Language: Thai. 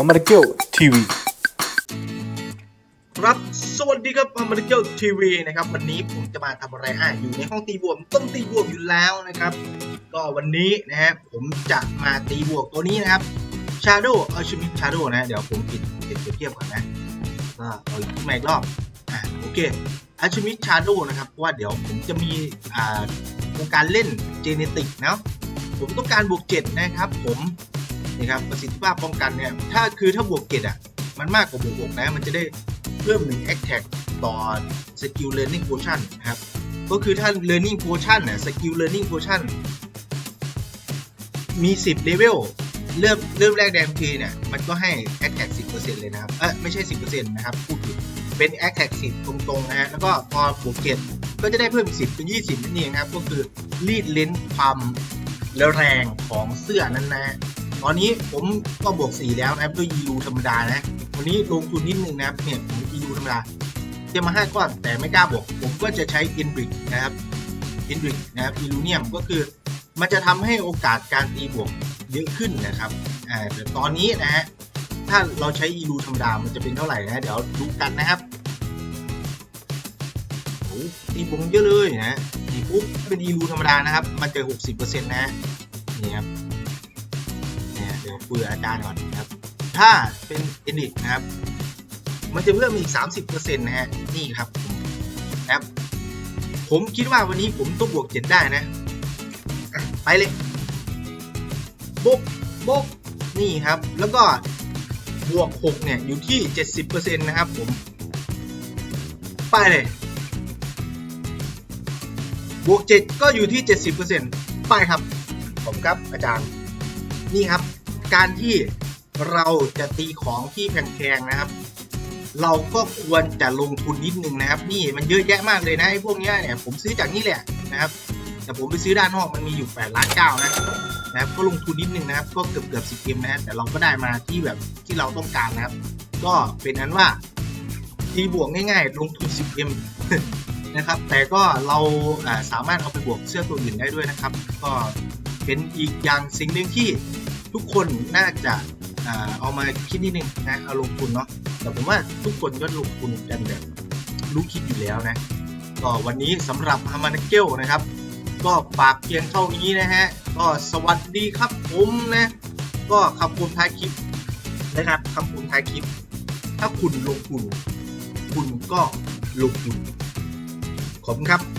อมริเกลทีวีครับสวัสดีครับอมริเกลทีวีนะครับวันนี้ผมจะมาทำอะไรอะอยู่ในห้องตีบวกต้องตีบวกอยู่แล้วนะครับ ก็วันนี้นะฮะผมจะมาตีบวกตัวนี้นะครับ Shadow Alchemist Shadow นะ เดี๋ยวผมปิดปิดเทียบก่อนนะก็เอาอีกมาอีกรอบอะโอเค Alchemist Shadow นะครับเพราะว่าเดี๋ยวผมจะมีอ่าโครงการเล่นเจเนติกเนาะผมต้องการบวก7นะครับ ผม นี่ครับประสิทธิภาพป้องกันเนี่ยถ้าคือถ้าบวก7อะมันมากกว่าบวก6นะ มันจะได้เพิ่มหนึ่ง attack ต่อ skill learning potion นะครับก็คือถ้า learning potion น่ะ skill learning potion มี 10เลเวลเริ่มเริ่มแรกแดมทีเนี่ยมันก็ให้ attack 10%เปอร์เซ็นต์เลยนะครับเอ้ยไม่ใช่10%นต์นะครับพูดผิดเป็น attack 10ตรงๆนะฮะแล้วก็พอบวกเกตก็จะได้เพิ่มอีก10เป็น20นั่นเองนะครับก็คือรีดเลนความแรงของเสื้อนั้นนะ อนนี้ผมก็บวก 4 แล้วนะครับด้วย EU ธรรมดานะ วันนี้ลงทุนนิดนึงนะครับเนี่ยผม EU ธรรมดาเตรียมมา5ก้อนแต่ไม่กล้าบวก ผมก็จะใช้ i n b r i c นะครับ i n b r i c นะครับ i l u n i u m ก็คือมันจะทำให้โอกาสการตีบวกเยอะขึ้นนะครับอ่าแต่ตอนนี้นะฮะถ้าเราใช้ EU ธรรมดามันจะเป็นเท่าไหร่นะเดี๋ยวดูกันนะครับโอ้ตีบวกเยอะเลยนะตีปุ๊บเป็น EU ธรรมดานะครับมันจะ 60%นะฮะนี่ครับ ดี๋ยวคุยกับอาจารย์ก่อนนะครับ ถ้าเป็นเอนิกนะครับ มันจะเพิ่มอีก 30%นะฮะนี่ครับนะครับ ผมคิดว่าวันนี้ผมต้องบวก 7 ได้นะอะไปเลยบกบกนี่ครับ แล้วก็บวก 6 เนี่ย อยู่ที่ 70%นะครับผม ไปเลย บวก 7 ก็อยู่ที่ 70%ไปครับ ผมครับอาจารย์ นี่ครับ การที่เราจะตีของที่แพงๆนะครับ เราก็ควรจะลงทุนนิดนึงนะครับ นี่มันเยอะแยะมากเลยนะไอ้พวกเนี้ยเนี่ยผมซื้อจากนี่แหละนะครับ แต่ผมไปซื้อด้านนอกมันมีอยู่8ล้านเก้านะนะครับก็ลงทุนนิดนึงนะครับ ก็เกือบเกือบสิบเกมนะแต่เราก็ได้มาที่แบบที่เราต้องการนะครับ ก็เป็นนั้นว่าตีบวกง่ายๆ ลงทุน10 m นะครับแต่ก็เราสามารถเอาไปบวกเสื้อตัวอื่นได้ด้วยนะครับ ก็เป็นอีกอย่างสิ่งหนึ่งที่ ทุกคนน่าจะเอามาคิดนิดนึงนะเอาลงทุนเนาะแต่ผมว่าทุกคนก็ลงทุนกันแบบรู้คิดอยู่แล้วนะก็วันนี้สำหรับฮามานาเกลนะครับ ก็ฝากเพียงเท่านี้นะฮะก็สวัสดีครับผมนะ ก็คำพูดท้ายคลิปนะครับคำพูดท้ายคลิป ถ้าคุณลงทุน คุณก็ลงทุนขอบคุณครับ